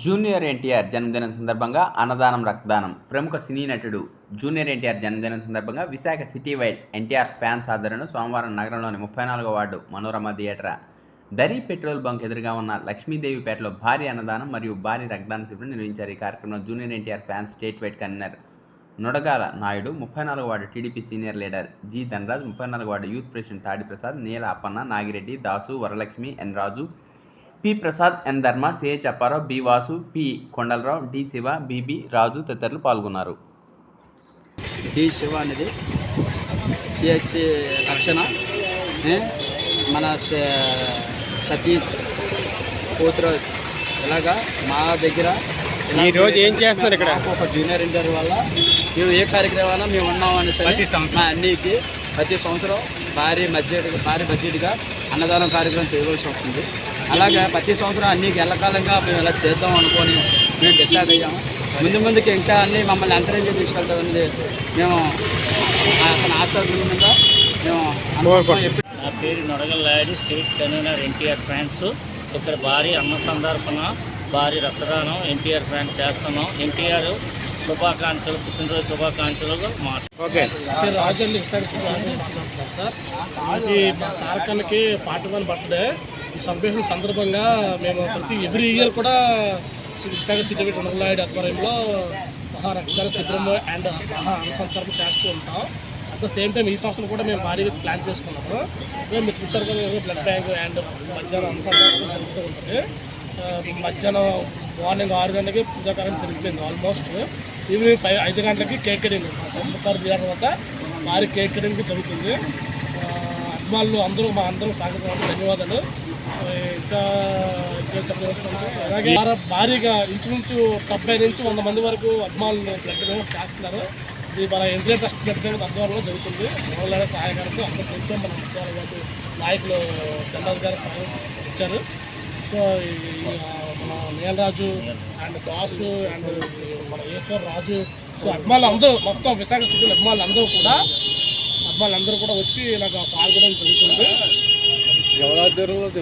Junior NTR జన్మదినం సందర్భంగా అన్నదానం రక్తదానం. ప్రముఖ సినీ నటుడు జూనియర్ ఎన్టీఆర్ జన్మదినం సందర్భంగా Visakha city wide NTR fans ఆధ్వర్యంలో సోమవారం నగరంలోని ముప్పై నాలుగో వార్డు మనోరమ థియేటర్ దరి పెట్రోల్ బంక్ ఎదురుగా ఉన్న లక్ష్మీదేవిపేటలో భారీ అన్నదానం మరియు భారీ రక్తదాన శిబిరం నిర్వహించారు. ఈ కార్యక్రమంలో junior NTR fans state wide convener Nudagala Naidu ముప్పై నాలుగు ward TDP senior leader G Dhanaraj ముప్పై నాలుగు ward youth president Tadi Prasad Neela Appanna Nagireddy Dasu Varalakshmi N Raju P. Prasad N. Dharma CH Apparao B. Vasu P. Kondalarao D. Shiva BB Raju తదితరులు పాల్గొన్నారు. D. Shiva అనేది CH రక్షణ ఏ, మన సతీష్ పోతురాజ్ ఇలాగా మా దగ్గర ఇలా ఈ రోజు ఏం చేస్తున్నారు ఇక్కడ? ఒక జూనియర్ ఇంటర్ వల్ల మేము ఏ కార్యక్రమాలు మేము ఉన్నాం అనేసి మా అన్నికి ప్రతి సంవత్సరం భారీ బడ్జెట్ భారీ బడ్జెట్గా అన్నదానం కార్యక్రమం చేయవలసి వస్తుంది. అలాగే ప్రతి సంవత్సరం అన్నికి ఎల్లకాలంగా మేము ఇలా చేద్దాం అనుకొని మేము డిసైడ్ అయ్యాము. ముందు ముందుకి ఇంకా అన్ని మమ్మల్ని అంతరించి తీసుకెళ్తామని మేము అతని ఆశాపూర్వకంగా మేము నా పేరు Nodagalladi state convener NTR fans ఇక్కడ భారీ అన్న సందర్భన భారీ రక్తదానం ఎన్టీఆర్ ఫ్యాన్స్ చేస్తున్నాం. ఎన్టీఆర్ శుభాకాంక్షలు పుట్టినరోజు శుభాకాంక్షలు ఓకే. మాట్లాడుతున్నారు సార్ అది మా తారకన్కి ఫార్టీ వన్ బర్త్డే. ఈ సందర్భంగా మేము ప్రతి ఎవ్రీ ఇయర్ కూడా విశాఖ సిటీ విట్ ఆధ్వర్యంలో మహా రక్తదాన శిబిరం అండ్ మహా అనుసంతరణ చేస్తూ ఉంటాం. అట్ ద సేమ్ టైం ఈ సంవత్సరం కూడా మేము భారీగా ప్లాన్ చేసుకున్నాము. మేము మీరు చూసారు కదా బ్లడ్ బ్యాంక్ అండ్ మధ్యాహ్నం అనుసంధానం జరుగుతూ ఉంటుంది. మధ్యాహ్నం మార్నింగ్ ఆరు గంటలకి పూజా కార్యం జరిగిపోయింది ఆల్మోస్ట్ ఈవినింగ్ ఫైవ్ ఐదు గంటలకి కేక్ కటింగ్ సంస్కారం థియేటర్ వద్ద భారీ కేక్ కటింగ్ జరుగుతుంది. అభిమానులు అందరూ మా అందరూ సాగుతున్నారు ధన్యవాదాలు. ఇంకా అలాగే భారీగా ఇంచుమించు డెబ్బై నుంచి వంద మంది వరకు అభిమానులు బ్లడ్ డొనేట్ చేస్తున్నారు. ఇది మన ఎన్టీఆర్ ట్రస్ట్ బ్లడ్ డొనేట్ ఆధ్వర్యంలో జరుగుతుంది. ఎవరైనా సహాయకారంతో అందరూ సైతం మన ముఖ్యాల నాయకులు జనరల్ గారు సహాయం ఇచ్చారు. సో మన నీలరాజు అండ్ దాసు అండ్ మన ఈశ్వర్ రాజు సో అభిమానులు అందరూ మొత్తం విశాఖ సిటీలో అభిమానులు అందరూ కూడా అభిమానులు అందరూ కూడా వచ్చి నాకు పాల్గొనడం జరుగుతుంది.